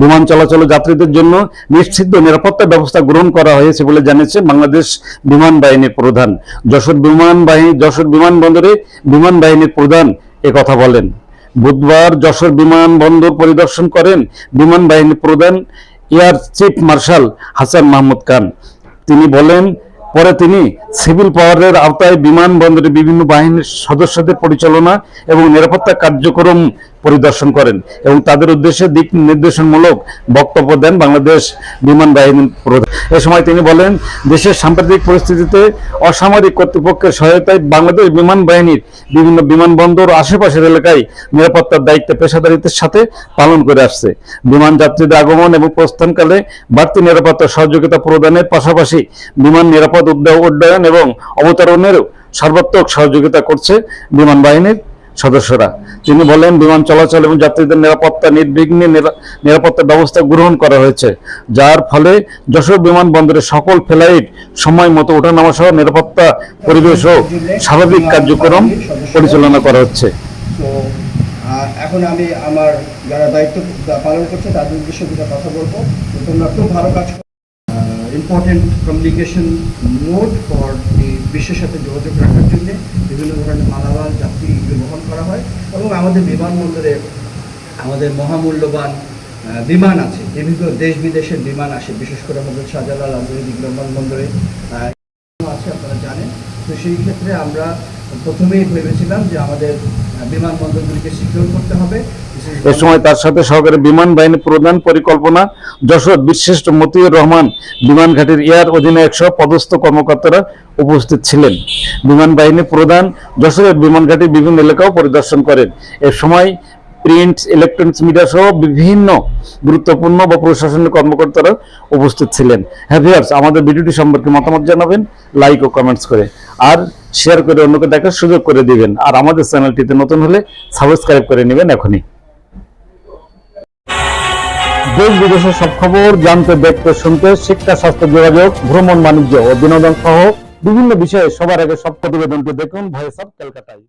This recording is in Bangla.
বিমান চলাচল যাত্রীদের জন্য নিশ্চিত নিরাপত্তা ব্যবস্থা গ্রহণ করা হয়েছে বলে জানিয়েছে বাংলাদেশ বিমান বাহিনীর প্রধান। যশোর বিমান বাহিনী যশোর বিমানবন্দরে বিমান বাহিনীর প্রধান কথা বলেন। বুধবার যশোর বিমানবন্দর পরিদর্শন করেন বিমান বাহিনীর প্রধান air chief marshal Hasan Mahmud Khan. তিনি বলেন পরে তিনি সিভিল পাওয়ারের আওতায় বিমানবন্দরে বিভিন্ন বাহিনীর সদস্যদের পরিচালনা এবং নিরাপত্তা কার্যক্রম পরিদর্শন করেন এবং তাদের উদ্দেশ্যে দিক নির্দেশনমূলক বক্তব্য দেন বাংলাদেশ বিমান বাহিনীর প্রধান। এ সময় তিনি বলেন, দেশের সাম্প্রতিক পরিস্থিতিতে অসামরিক কর্তৃপক্ষের সহায়তায় বাংলাদেশ বিমান বাহিনীর বিভিন্ন বিমানবন্দর আশেপাশের এলাকায় নিরাপত্তার দায়িত্ব পেশাদারিত্বের সাথে পালন করে আসছে। বিমান যাত্রীদের আগমন এবং প্রস্থানকালে বাড়তি নিরাপত্তা সহযোগিতা প্রদানের পাশাপাশি বিমান নিরাপদ উদ্য- উড্ডয়ন এবং অবতরণেরও সর্বাত্মক সহযোগিতা করছে বিমান বাহিনীর সদস্যরা। তিনি বলেন, বিমান চলাচল এবং যাত্রীদের নিরাপত্তা নির্বিঘ্নে নিরাপত্তা ব্যবস্থা গ্রহণ করা হয়েছে, যার ফলে যশোর বিমানবন্দরে সকল ফ্লাইট সময় মতো ওঠানামা সহ নিরাপত্তা, পরিবেশ ও স্বাভাবিক কার্যক্রম পরিচালনা করা হচ্ছে। এখন আমি আমার যারা দায়িত্ব পালন করছে তাদের উদ্দেশ্যে দুটো কথা বলব। তোমরা খুব ভালো কাজ ইম্পর্টেন্ট কমিউনিকেশন মোড ফর এই বিশ্বের সাথে যোগাযোগ রাখার জন্য বিভিন্ন ধরনের মালামাল, যাত্রী বহন করা হয় এবং আমাদের বিমানবন্দরে আমাদের মহামূল্যবান বিমান আছে। বিভিন্ন দেশ বিদেশের বিমান আসে। বিশেষ করে আমাদের শাহজালাল আন্তর্জাতিক বিমানবন্দরে আছে, আপনারা জানেন। তো সেই ক্ষেত্রে আমরা প্রথমেই ভেবেছিলাম যে আমাদের বিমানবন্দরগুলিকে সিকিউর করতে হবে। এ সময় তার সাথে সহকারী বিমান বাহিনী প্রধান পরিকল্পনা যশোর বিশিষ্ট মতিউর রহমান বিমান ঘাটির এয়ার অধিনায়ক সহ পদস্থ কর্মকর্তারা উপস্থিত ছিলেন। বিমান বাহিনী প্রধান যশোরের বিমান ঘাটির বিভিন্ন এলাকাও পরিদর্শন করেন। এ সময় প্রিন্ট ইলেকট্রনিক্স মিডিয়া সহ বিভিন্ন গুরুত্বপূর্ণ বা প্রশাসনিক কর্মকর্তারা উপস্থিত ছিলেন। হ্যাঁ ভিউয়ার্স আমাদের ভিডিওটি সম্পর্কে মতামত জানাবেন লাইক ও কমেন্টস করে। আর শেয়ার করে অন্যকে দেখার সুযোগ করে দিবেন। আর আমাদের চ্যানেলটিতে নতুন হলে সাবস্ক্রাইব করে নেবেন এখনই। দেশ বিদেশের সব খবর জানতে, দেখতে, শুনতে, শিক্ষা, স্বাস্থ্য, যোগাযোগ, ভ্রমণ, বাণিজ্য ও বিনোদন সহ বিভিন্ন বিষয়ে সবার আগে সব প্রতিবেদনকে দেখুন। Voice of ক্যালকাটায়।